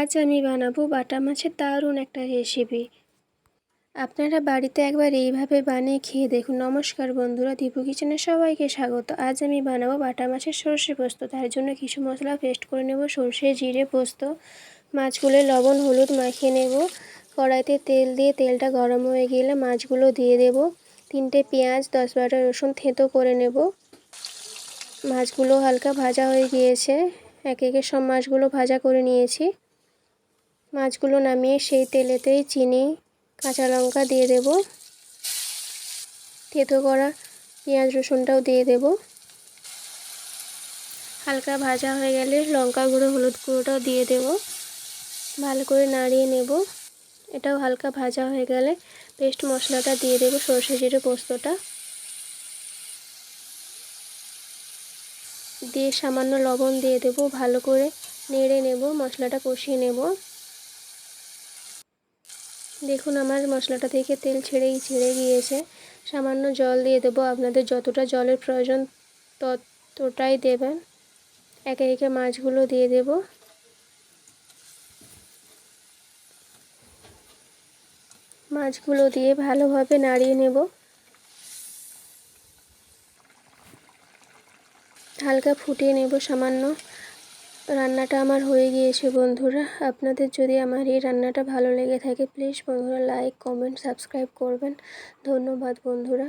আজ আমি বানাবো, বাটা মাছের দারুণ একটা রেসিপি আপনারা বাড়িতে একবার এইভাবে বানিয়ে খেয়ে দেখুন। নমস্কার বন্ধুরা, দীপু কিচেনে সবাইকে স্বাগত। আজ আমি বানাবো বাটা মাছের সর্ষে পোস্ত। তার জন্য কিছু মশলা পেস্ট করে নেব, সর্ষে, জিরে, পোস্ত, মাছগুলো লবণ, হলুদ মাখিয়ে নেব। কড়াইতে তেল দিয়ে তেলটা গরম হয়ে গেলে মাছগুলো দিয়ে দেব। তিনটে পেঁয়াজ, দশ বারোটা রসুন থেঁতো করে নেব। মাছগুলো হালকা ভাজা হয়ে গিয়েছে। একে একে সব মাছগুলো ভাজা করে নিয়েছি। মাছগুলো নামিয়ে সেই তেলেতেই চিনি, কাঁচা লঙ্কা দিয়ে দেব। থেতো করা পেঁয়াজ রসুনটাও দিয়ে দেব। হালকা ভাজা হয়ে গেলে লঙ্কা গুঁড়ো, হলুদ গুঁড়োটাও দিয়ে দেব। ভালো করে নাড়িয়ে নেব। এটাও হালকা ভাজা হয়ে গেলে পেস্ট মশলাটা দিয়ে দেব সর্ষে জিরে পোস্তটা। দিয়ে সামান্য লবণ দিয়ে দেব। ভালো করে নেড়ে নেব, মশলাটা কষিয়ে নেব। দেখুন, আমার মশলাটা থেকে তেল ছেড়েই, ছেড়ে গিয়েছে। সামান্য জল দিয়ে দেবো। আপনাদের যতটা জলের প্রয়োজন ততটাই দেবেন। একে একে মাছগুলো দিয়ে দেব। মাছগুলো দিয়ে ভালোভাবে নাড়িয়ে নেব। হালকা ফুটিয়ে নেব সামান্য। রান্নাটা আমার হয়ে গিয়েছে, বন্ধুরা। আপনাদের যদি আমার এই রান্নাটা ভালো লেগে থাকে প্লিজ বন্ধুরা লাইক কমেন্ট সাবস্ক্রাইব করবেন। ধন্যবাদ, বন্ধুরা।